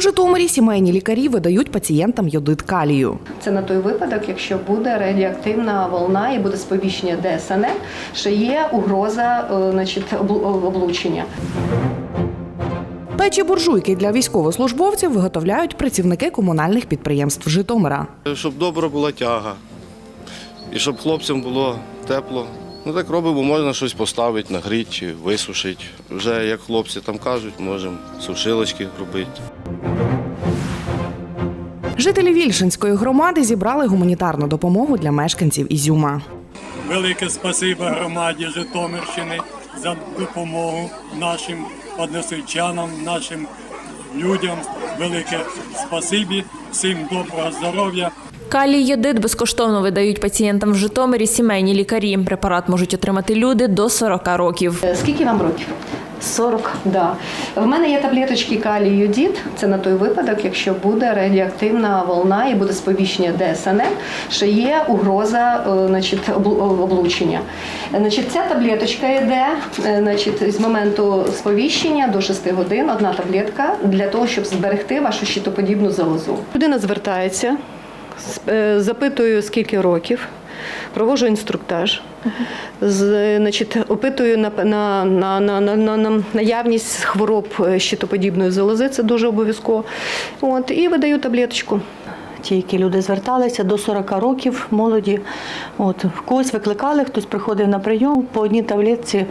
У Житомирі сімейні лікарі видають пацієнтам йодит калію. Це на той випадок, якщо буде радіоактивна волна і буде сповіщення ДСН, що є угроза е, значить, облу- облучення. Печі буржуйки для військовослужбовців виготовляють працівники комунальних підприємств Житомира. Щоб добра була тяга. І щоб хлопцям було тепло. Ну так робимо, можна щось поставити, нагріти висушити. Вже як хлопці там кажуть, можемо сушилочки робити. Жителі Вільшинської громади зібрали гуманітарну допомогу для мешканців Ізюма. Велике спасибо громаді Житомирщини за допомогу нашим односельчанам, нашим людям. Велике спасибі, всім доброго здоров'я. Калій йодит безкоштовно видають пацієнтам в Житомирі сімейні лікарі. Препарат можуть отримати люди до 40 років. Скільки вам років? 40. Да. В мене є таблеточки калій йодід. Це на той випадок, якщо буде радіоактивна волна і буде сповіщення ДСН, що є угроза е, значить, облу- облучення. Е, Значить, ця таблеточка йде е, значить, з моменту сповіщення до 6 годин, одна таблетка для того, щоб зберегти вашу щитоподібну залозу. Людина звертається, е, запитую, скільки років. Проводжу інструктаж, значить, опитую на, на, на, на, на наявність хвороб е, щитоподібної залози, це дуже обов'язково. От, і видаю таблеточку. Ті, які люди зверталися до 40 років, молоді. От, когось викликали, хтось приходив на прийом, по одній таблетці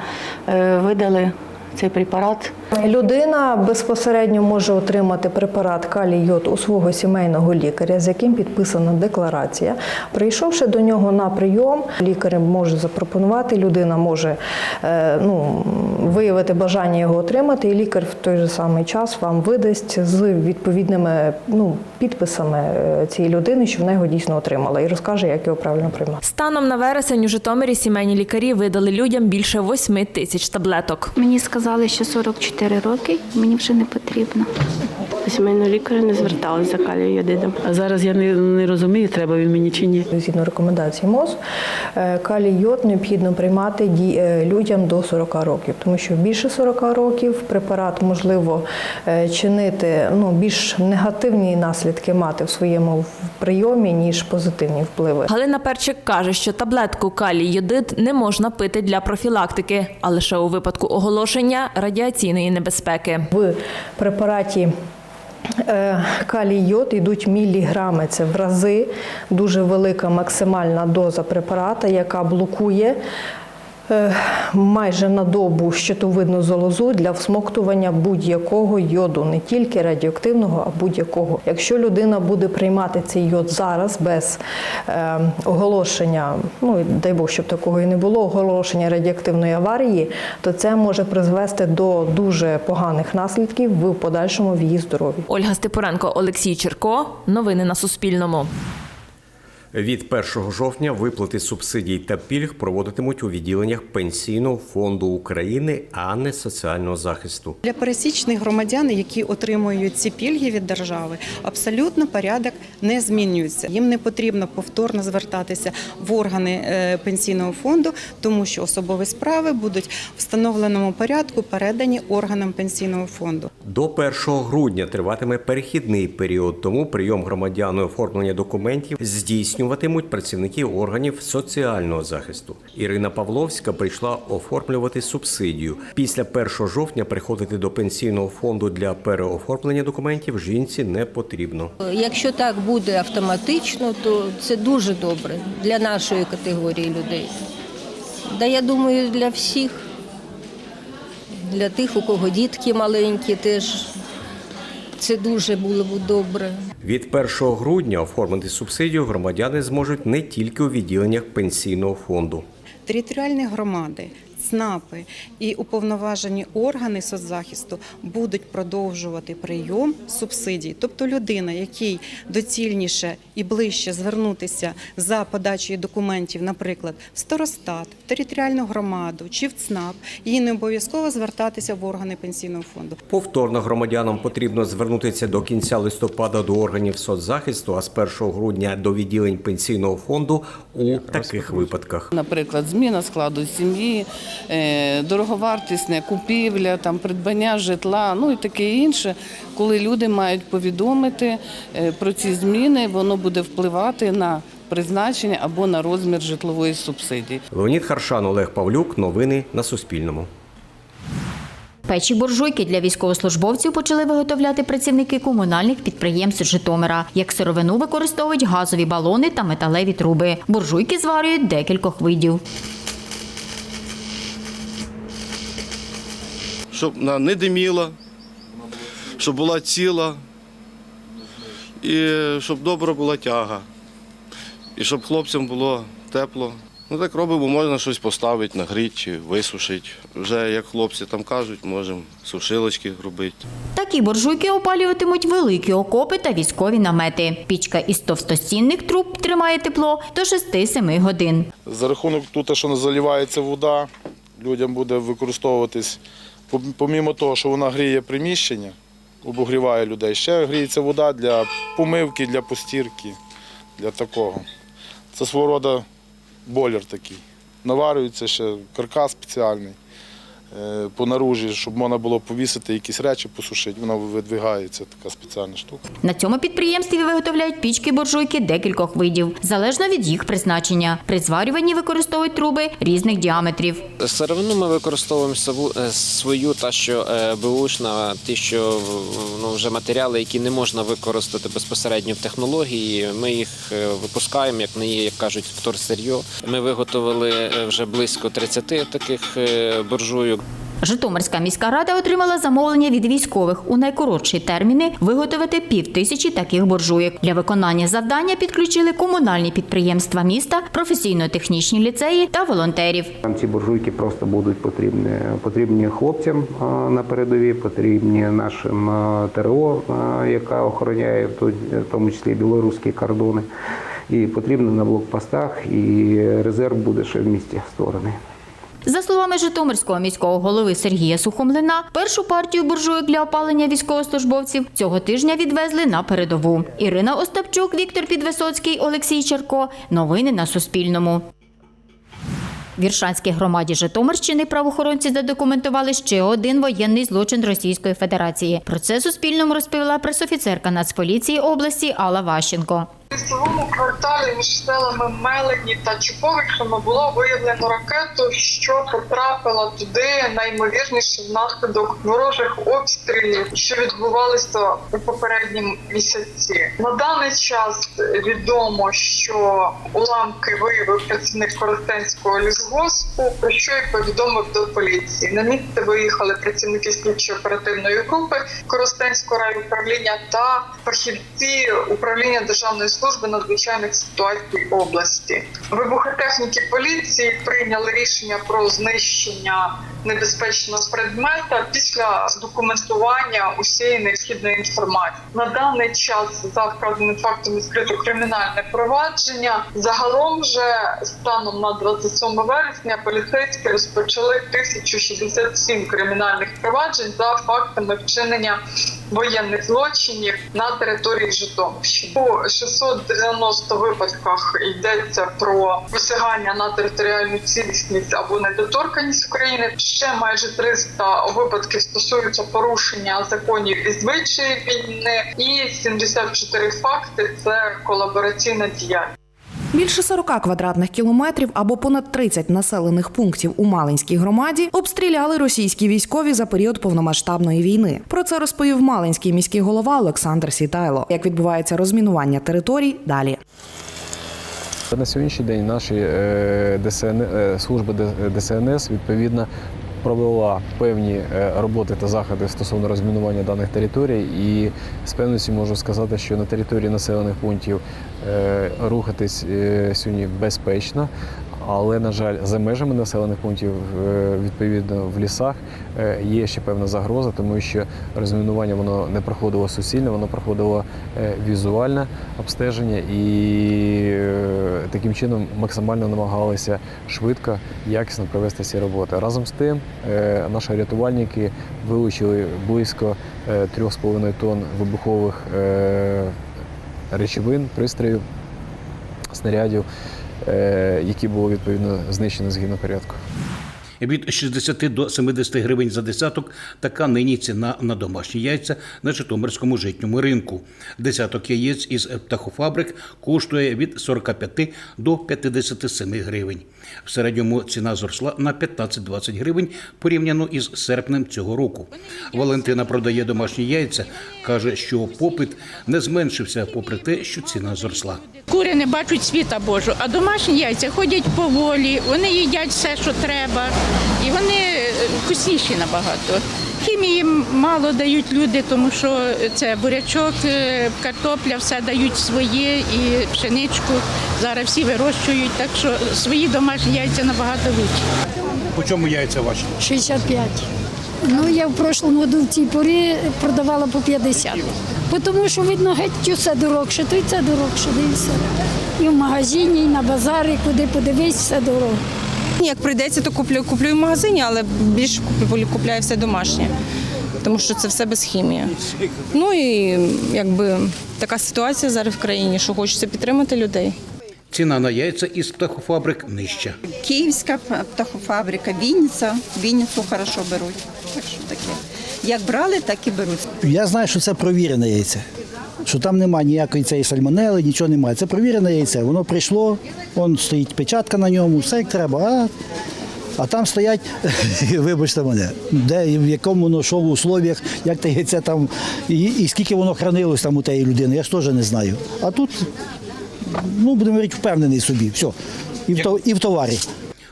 е, видали цей препарат. Людина безпосередньо може отримати препарат калій йод у свого сімейного лікаря, з яким підписана декларація. Прийшовши до нього на прийом, лікар може запропонувати, людина може е, ну, виявити бажання його отримати, і лікар в той же самий час вам видасть з відповідними ну, підписами е, цієї людини, що вона його дійсно отримала, і розкаже, як його правильно приймати. Станом на вересень у Житомирі сімейні лікарі видали людям більше 8 тисяч таблеток. Мені сказали, що 44 роки, мені вже не потрібно. До сімейного лікаря не зверталися за калієдидом. А зараз я не, не розумію, треба він мені чи ні. Згідно рекомендацій МОЗ, е, калій йод необхідно приймати ді- е, людям до 40 років, тому що більше 40 років препарат можливо е, чинити ну, більш негативні наслідки мати в своєму прийомі, ніж позитивні впливи. Галина Перчик каже, що таблетку калій йодит не можна пити для профілактики, а лише у випадку оголошення радіаційної небезпеки. В препараті калій йод йдуть міліграми. Це в рази дуже велика максимальна доза препарата, яка блокує. Е, Майже на добу щитовидну залозу для всмоктування будь-якого йоду, не тільки радіоактивного, а будь-якого. Якщо людина буде приймати цей йод зараз без е, оголошення, ну дай Бог, щоб такого і не було, оголошення радіоактивної аварії, то це може призвести до дуже поганих наслідків в подальшому в її здоров'ї. Ольга Степуренко, Олексій Черко. Новини на Суспільному. Від 1 жовтня виплати субсидій та пільг проводитимуть у відділеннях Пенсійного фонду України, а не соціального захисту. Для пересічних громадян, які отримують ці пільги від держави, абсолютно порядок не змінюється. Їм не потрібно повторно звертатися в органи е, пенсійного фонду, тому що особові справи будуть в встановленому порядку передані органам пенсійного фонду. До 1 грудня триватиме перехідний період, тому прийом громадян і оформлення документів здійснюватимуть працівники органів соціального захисту. Ірина Павловська прийшла оформлювати субсидію. Після 1 жовтня приходити до пенсійного фонду для переоформлення документів жінці не потрібно. Якщо так буде автоматично, то це дуже добре для нашої категорії людей. Да я думаю, для всіх, для тих, у кого дітки маленькі, теж це дуже було б добре. Від 1 грудня оформити субсидію громадяни зможуть не тільки у відділеннях пенсійного фонду. Територіальні громади, ЦНАПи і уповноважені органи соцзахисту будуть продовжувати прийом субсидій. Тобто людина, якій доцільніше і ближче звернутися за подачею документів, наприклад, в старостат, в територіальну громаду чи в ЦНАП, їй не обов'язково звертатися в органи пенсійного фонду. Повторно громадянам потрібно звернутися до кінця листопада до органів соцзахисту, а з 1 грудня до відділень пенсійного фонду у таких випадках. Наприклад, зміна складу сім'ї, дороговартісне купівля, там придбання житла, ну і таке інше. Коли люди мають повідомити е, про ці зміни, воно буде впливати на призначення або на розмір житлової субсидії. Леонід Харшан, Олег Павлюк. Новини на Суспільному. Печі буржуйки для військовослужбовців почали виготовляти працівники комунальних підприємств Житомира. Як сировину використовують газові балони та металеві труби. Буржуйки зварюють декількох видів. Щоб вона не диміла, щоб була ціла і щоб добра була тяга. І щоб хлопцям було тепло. Ну так робимо, можна щось поставити, нагріти чи висушити. Вже як хлопці там кажуть, можемо сушилочки робити. Такі буржуйки опалюватимуть великі окопи та військові намети. Пічка із товстостінних труб тримає тепло до 6-7 годин. За рахунок тут, що заливається вода, людям буде використовуватись, помімо того, що вона гріє приміщення, обогріває людей, ще гріється вода для помивки, для постірки, для такого. Це свого роду бойлер такий. Наварюється ще каркас спеціальний по наружі, щоб можна було повісити якісь речі, посушити. Воно видвигається, така спеціальна штука. На цьому підприємстві виготовляють пічки буржуйки декількох видів, залежно від їх призначення. При зварюванні використовують труби різних діаметрів. Сировину ми використовуємо е, свою, та що е, беушна, ті, що ну, вже матеріали, які не можна використати безпосередньо в технології. Ми їх е, випускаємо, як не є, як кажуть, вторсир'йо. Ми виготовили е, вже близько 30 таких е, буржуйок. Житомирська міська рада отримала замовлення від військових у найкоротші терміни виготовити півтисячі таких буржуйок. Для виконання завдання підключили комунальні підприємства міста, професійно-технічні ліцеї та волонтерів. Там ці буржуйки просто будуть потрібні, потрібні хлопцям на передовій, потрібні нашим ТРО, яка охороняє в тому числі білоруські кордони. І потрібно на блокпостах, і резерв буде ще в місті створений. За словами Житомирського міського голови Сергія Сухомлина, першу партію буржуйок для опалення військовослужбовців цього тижня відвезли на передову. Ірина Остапчук, Віктор Підвисоцький, Олексій Черко. Новини на Суспільному. В Віршанській громаді Житомирщини правоохоронці задокументували ще один воєнний злочин Російської Федерації. Про це Суспільному розповіла пресофіцерка Нацполіції області Алла Ващенко. Лісовому кварталі між селами Мелені та Чуповичами було виявлено ракету, що потрапила туди найімовірніше внаслідок ворожих обстрілів, що відбувалися у попередні місяці. На даний час відомо, що уламки виявив працівник Коростенського лісгоспу, про що й повідомив до поліції. На місце виїхали працівники слідчо-оперативної групи Коростенського райуправління та фахівці управління державної служби надзвичайних ситуацій області. Вибухотехніки поліції прийняли рішення про знищення небезпечного предмета після документування усієї необхідної інформації. На даний час за вказаним фактом відкрито кримінальне провадження. Загалом же станом на 27 вересня поліцейські розпочали 1067 кримінальних проваджень за фактами вчинення воєнних злочинів на території Житомирщини. У 690 випадках йдеться про посягання на територіальну цілісність або недоторканність України. Ще майже 300 випадків стосуються порушення законів і звичаїв війни, і 74 факти це колабораційна діяльність. Більше 40 квадратних кілометрів або понад 30 населених пунктів у Малинській громаді обстріляли російські військові за період повномасштабної війни. Про це розповів Малинський міський голова Олександр Сітайло. Як відбувається розмінування територій далі. На сьогоднішній день наші е, ДСН, е, служба ДСНС відповідно провела певні е, роботи та заходи стосовно розмінування даних територій, і з певністю можу сказати, що на території населених пунктів е, рухатись е, сьогодні безпечно. Але, на жаль, за межами населених пунктів, е, відповідно в лісах, е, є ще певна загроза, тому що розмінування воно не проходило суцільно, воно проходило е, візуальне обстеження і таким чином максимально намагалися швидко, якісно провести ці роботи. Разом з тим, наші рятувальники вилучили близько е, 3,5 тонн вибухових речовин, пристроїв, снарядів, які було відповідно знищено згідно порядку. Від 60 до 70 гривень за десяток така нині ціна на домашні яйця на Житомирському житньому ринку. Десяток яєць із птахофабрик коштує від 45 до 57 гривень. В середньому ціна зросла на 15-20 гривень порівняно із серпнем цього року. Валентина продає домашні яйця, каже, що попит не зменшився, попри те, що ціна зросла. Кури не бачать світа Божого, а домашні яйця ходять поволі, вони їдять все, що треба, і вони е, вкусніші набагато. Хімії мало дають люди, тому що це бурячок, е, картопля, все дають своє і пшеничку. Зараз всі вирощують, так що свої домашні яйця набагато лучше. По чому яйця ваші? 65. Ну, я в прошлому году в цій порі продавала по 50. Бо Тому що, видно, геть усе дорогше, то й це дорогше, і. І в магазині, і на базарі, куди подивись, все дорого. Як прийдеться, то куплю, куплю в магазині, але більше куплю, купляю все домашнє, тому що це все без хімії. Ну і якби така ситуація зараз в країні, що хочеться підтримати людей. Ціна на яйця із птахофабрик нижча. Київська птахофабрика, Вінниця. Вінницю хорошо беруть. Так що таке. Як брали, так і беруть. Я знаю, що це провірене яйце. Що там немає ніякої цієї сальмонели, нічого немає. Це провірене яйце. Воно прийшло, вон стоїть печатка на ньому, все як треба. А, а там стоять, вибачте мене, де в якому воно що в условіях, як те яйце там, і, і скільки воно хранилось там у тієї людини, я ж теж не знаю. А тут, ну, будемо говорити, впевнений собі. Все. І в, і в товарі.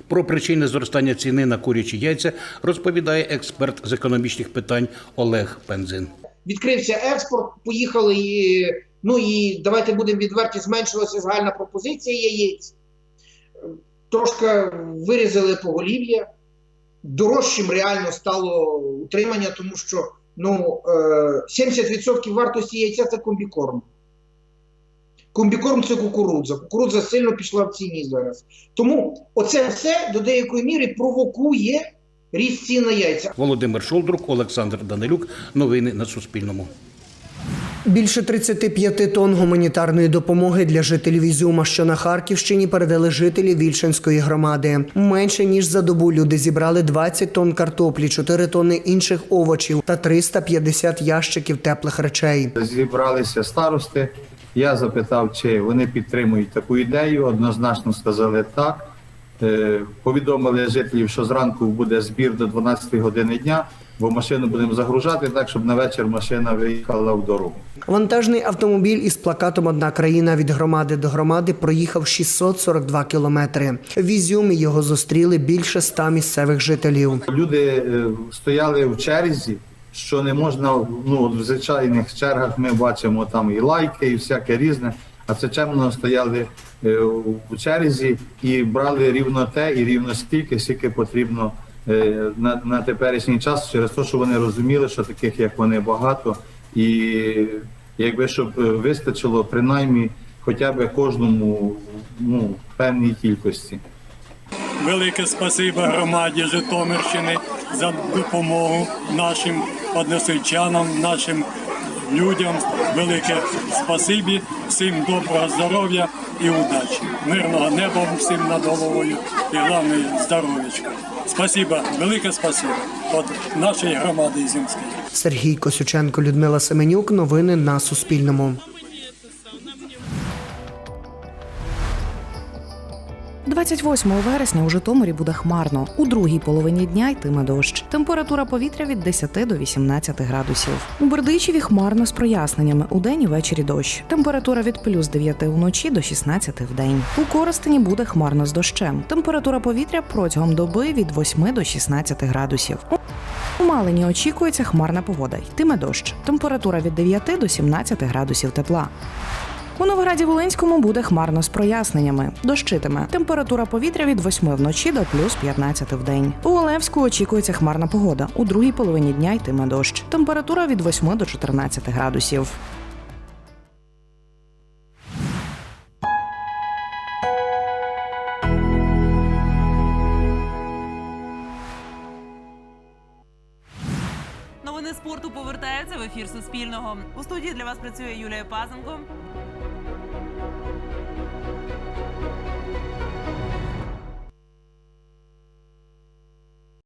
Про причини зростання ціни на курячі яйця розповідає експерт з економічних питань Олег Пензин. Відкрився експорт, поїхали і ну і давайте будемо відверті, зменшилася загальна пропозиція яєць. Трошки вирізали поголів'я. Дорожчим реально стало утримання, тому що ну, е, 70% вартості яйця це комбікорм. Комбікорм це кукурудза. Кукурудза сильно пішла в ціні зараз. Тому оце все до деякої міри провокує ріст цін на яйця. Володимир Шолдрук, Олександр Данилюк. Новини на Суспільному. Більше 35 тонн гуманітарної допомоги для жителів Ізюма, що на Харківщині, передали жителі Вільшинської громади. Менше ніж за добу люди зібрали 20 тонн картоплі, 4 тонни інших овочів та 350 ящиків теплих речей. Зібралися старости. Я запитав, чи вони підтримують таку ідею. Однозначно сказали так. Е, Повідомили жителів, що зранку буде збір до 12 години дня, бо машину будемо загружати так, щоб на вечір машина виїхала в дорогу. Вантажний автомобіль із плакатом Одна країна від громади до громади проїхав 642 кілометри. В Ізюмі його зустріли більше ста місцевих жителів. Люди е, стояли в черзі, що не можна. Ну в звичайних чергах ми бачимо там і лайки, і всяке різне. А це чемно стояли е, в черзі і брали рівно те і рівно стільки, скільки потрібно е, на, на теперішній час, через те, що вони розуміли, що таких як вони багато, і якби щоб е, вистачило принаймні хоча б кожному ну, певній кількості. Велике спасибо громаді Житомирщини за допомогу нашим односельчанам, нашим людям. Велике спасибі, всім доброго здоров'я і удачі. Мирного неба всім над головою і головне здоров'ячка. Спасибо, велике спасибо від нашої громади Ізюмської. Сергій Косюченко, Людмила Семенюк. Новини на Суспільному. 28 вересня у Житомирі буде хмарно. У другій половині дня йтиме дощ. Температура повітря від 10 до 18 градусів. У Бердичеві хмарно з проясненнями. У день і ввечері дощ. Температура від плюс 9 уночі до 16 в день. У Коростені буде хмарно з дощем. Температура повітря протягом доби від 8 до 16 градусів. У Малині очікується хмарна погода. Йтиме дощ. Температура від 9 до 17 градусів тепла. У Новограді Волинському буде хмарно з проясненнями. Дощитиме. Температура повітря від 8 вночі до плюс 15 в день. У Олевську очікується хмарна погода. У другій половині дня йтиме дощ. Температура від 8 до 14 градусів. Новини спорту повертаються в ефір Суспільного. У студії для вас працює Юлія Пазенко.